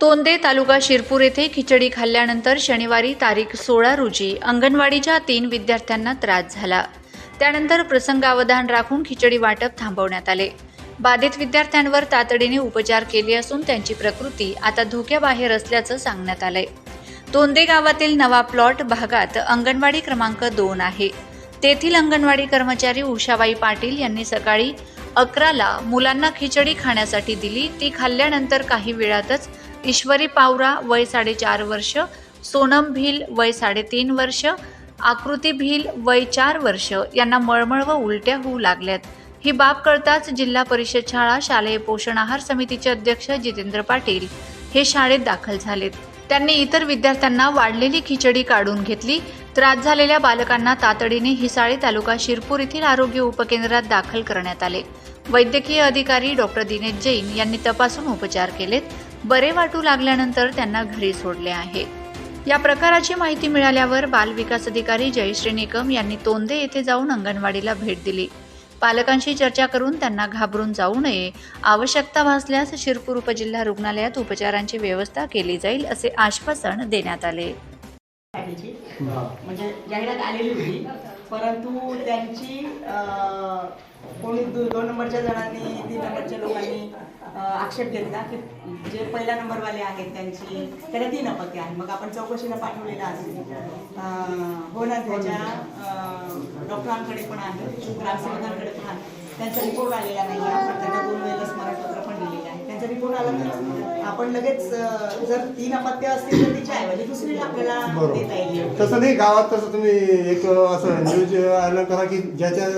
तोंदे तालुका शिरपूर येथे खिचडी खाल्ल्यानंतर शनिवारी तारीख सोळा रोजी अंगणवाडीच्या तीन विद्यार्थ्यांना त्रास झाला. त्यानंतर प्रसंगावधान राखून खिचडी वाटप थांबवण्यात आले. बाधित विद्यार्थ्यांवर तातडीने उपचार केले असून त्यांची प्रकृती आता धोक्याबाहेर असल्याचं सांगण्यात आलंय. तोंदे गावातील नवा प्लॉट भागात अंगणवाडी क्रमांक दोन आहे. तेथील अंगणवाडी कर्मचारी उषाबाई पाटील यांनी सकाळी अकराला मुलांना खिचडी खाण्यासाठी दिली. ती खाल्ल्यानंतर काही वेळातच ईश्वरी पावरा वय साडेचार वर्ष सोनम भिल वय साडेतीन वर्ष आकृती भिल वय चार वर्ष यांना मळमळ व उलट्या होऊ लागल्यात. ही बाब कळताच जिल्हा परिषद शाळा शालेय पोषण आहार समितीचे अध्यक्ष जितेंद्र पाटील हे शाळेत दाखल झालेत. त्यांनी इतर विद्यार्थ्यांना वाढलेली खिचडी काढून घेतली त्रास झालेल्या बालकांना तातडीने हिसाळे तालुका शिरपूर येथील आरोग्य उपकेंद्रात दाखल करण्यात आले. वैद्यकीय अधिकारी डॉक्टर दिनेश जैन यांनी तपासून उपचार केलेत. बरे वाटू लागल्यानंतर त्यांना घरी सोडले आहे. या प्रकाराची माहिती मिळाल्यावर बालविकास अधिकारी जयश्री निकम यांनी तोंदे येथे जाऊन अंगणवाडीला भेट दिली. पालकांशी चर्चा करून त्यांना घाबरून जाऊ नये आवश्यकता भासल्यास शिरपूर उपजिल्हा रुग्णालयात उपचारांची व्यवस्था केली जाईल असे आश्वासन देण्यात आले. म्हणजे जाहिरात आलेली होती. परंतु त्यांची कोणी दोन नंबरच्या जणांनी तीन नंबरच्या लोकांनी आक्षेप घेतला की जे पहिल्या नंबरवाले आहेत त्यांची त्याला तीन अपत्य आहे. मग आपण चौकशीला पाठवलेलं असेल हो ना त्याच्या डॉक्टरांकडे पण आहे ग्रामसेवकांकडे पण आहे. त्यांचा रिपोर्ट आलेला नाही आहे. आपण त्यांना दोन वेळेला स्मरणपत्र पण दिलेलं आहे. रिपोर्ट आला तर आपण लगेच अं, जर तीन अपत्य असतील तर तिच्या ऐवजी दुसरीला आपल्याला देता येईल. बरोबर तसं नाही गावात तसं तुम्ही एक असं न्यूज आलं करा की ज्याच्या